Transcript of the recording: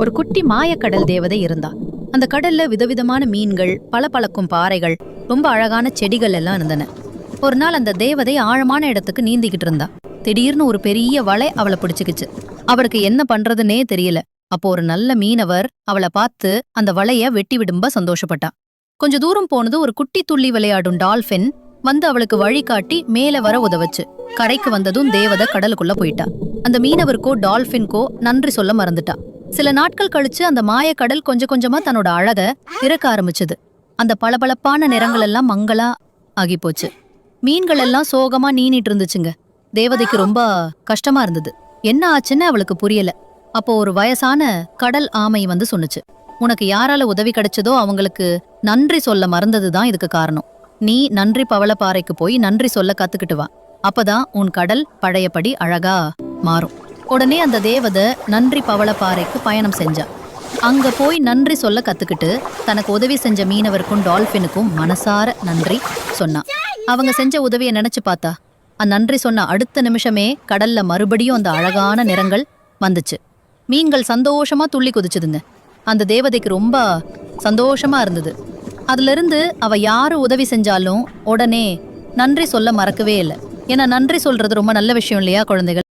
ஒரு குட்டி மாயக்கடல் தேவதை இருந்தா அந்த கடல்ல விதவிதமான மீன்கள் பளபளக்கும் பாறைகள் ரொம்ப அழகான செடிகள் எல்லாம் இருந்தன. ஒரு நாள் அந்த தேவதை ஆழமான இடத்துக்கு நீந்திக்கிட்டு இருந்தா திடீர்னு ஒரு பெரிய வலை அவளை பிடிச்சுக்கிச்சு. அவளுக்கு என்ன பண்றதுன்னே தெரியல. அப்போ ஒரு நல்ல மீனவர் அவளை பார்த்து அந்த வலைய வெட்டி விடும்ப சந்தோஷப்பட்டா கொஞ்ச தூரம் போனது ஒரு குட்டி துள்ளி விளையாடும் டால்பின் வந்து அவளுக்கு வழி காட்டி மேல வர உதவச்சு. கரைக்கு வந்ததும் தேவதை கடலுக்குள்ள போயிட்டா. அந்த மீனவருக்கோ டால்பின்கோ நன்றி சொல்ல மறந்துட்டா. சில நாட்கள் கழிச்சு அந்த மாயக்கடல் கொஞ்சம் கொஞ்சமா தன்னோட அழக திறக்க ஆரம்பிச்சது. அந்த பளபளப்பான நிறங்கள் எல்லாம் மங்களா ஆகி போச்சு மீன்கள் எல்லாம் சோகமா நீனிட்டு இருந்துச்சுங்க. தேவதைக்கு ரொம்ப கஷ்டமா இருந்தது. என்ன ஆச்சுன்னு அவளுக்கு புரியல. அப்போ ஒரு வயசான கடல் ஆமை வந்து சொன்னுச்சு. உனக்கு யாரால உதவி கிடைச்சதோ அவங்களுக்கு நன்றி சொல்ல மறந்ததுதான் இதுக்கு காரணம். நீ நன்றி பவளப்பாறைக்கு போய் நன்றி சொல்ல கத்துக்கிட்டு வா. அப்பதான் உன் கடல் பழையபடி அழகா மாறும். உடனே அந்த தேவதை நன்றி பவளப்பாறைக்கு பயணம் செஞ்சா. அங்க போய் நன்றி சொல்ல கத்துக்கிட்டு தனக்கு உதவி செஞ்ச மீனவருக்கும் டால்பினுக்கும் மனசார நன்றி சொன்னா. அவங்க செஞ்ச உதவியை நினைச்சு பார்த்தா அந்த நன்றி சொன்ன அடுத்த நிமிஷமே கடல்ல மறுபடியும் அந்த அழகான நிறங்கள் வந்துச்சு. மீன்கள் சந்தோஷமா துள்ளி குதிச்சுதுங்க. அந்த தேவதைக்கு ரொம்ப சந்தோஷமா இருந்தது. அதுலேருந்து அவ யாரு உதவி செஞ்சாலும் உடனே நன்றி சொல்ல மறக்கவே இல்லை. ஏன்னா நன்றி சொல்றது ரொம்ப நல்ல விஷயம் இல்லையா குழந்தைகள்?